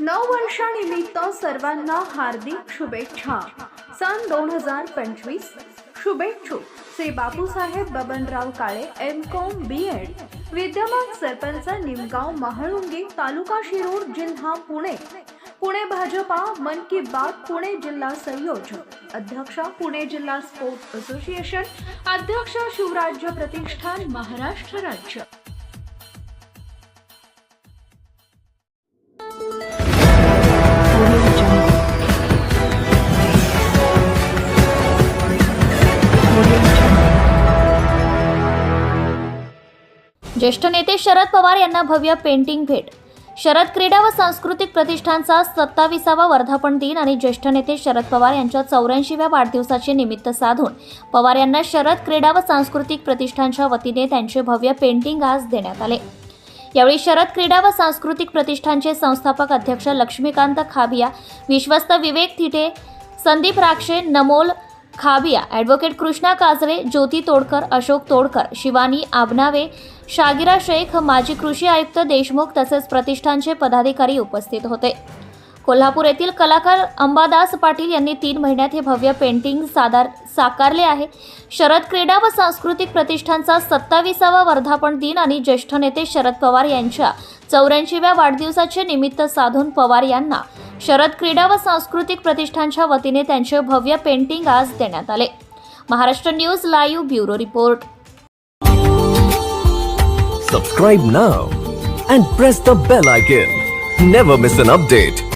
नववर्षानिमित्त सर्वांना हार्दिक शुभेच्छा. सन दोन हजार पंचवीस. शुभेच्छुक Shri Bapusaheb Babanrao Kale M Com B Ed. विद्यमान सरपंच निमगाव महाळुंगी तालुका शिरूर जिल्हा पुणे. पुणे भाजपा मन की बात पुणे जिल्हा संयोजक. अध्यक्ष पुणे जिल्हा स्पोर्ट्स असोसिएशन. अध्यक्ष शिवराज्य प्रतिष्ठान महाराष्ट्र राज्य. ज्येष्ठ नेते शरद पवार यांना भव्य पेंटिंग भेट. शरद क्रीडा व सांस्कृतिक प्रतिष्ठानचा सत्ताविसावा वर्धापन दिन आणि ज्येष्ठ नेते शरद पवार यांच्या चौऱ्याऐंशीव्या वाढदिवसाचे निमित्त साधून पवार यांना शरद क्रीडा व सांस्कृतिक प्रतिष्ठानच्या वतीने त्यांचे भव्य पेंटिंग आज देण्यात आले. यावेळी शरद क्रीडा व सांस्कृतिक प्रतिष्ठानचे संस्थापक अध्यक्ष लक्ष्मीकांत खाबिया विश्वस्त विवेक थिटे संदीप राक्षे नमोल खाबिया ॲडव्होकेट कृष्णा काजरे ज्योती तोडकर अशोक तोडकर शिवानी आबनावे शागिरा शेख माजी कृषी आयुक्त देशमुख तसेच प्रतिष्ठानचे पदाधिकारी उपस्थित होते. कोल्हापूर येथील कलाकार अंबादास पाटील यांनी तीन महिन्यात हे भव्य पेंटिंग सादर साकारले आहे. शरद क्रीडा व सांस्कृतिक प्रतिष्ठानचा सत्तावीसावा वर्धापन दिन आणि ज्येष्ठ नेते शरद पवार यांच्या चौऱ्याऐंशीव्या वाढदिवसाचे निमित्त साधून पवार यांना शरद क्रीडा व सांस्कृतिक प्रतिष्ठानच्या वतीने त्यांचे भव्य पेंटिंग आज देण्यात आले. Maharashtra news live bureau report. Subscribe now and press the bell icon never miss an update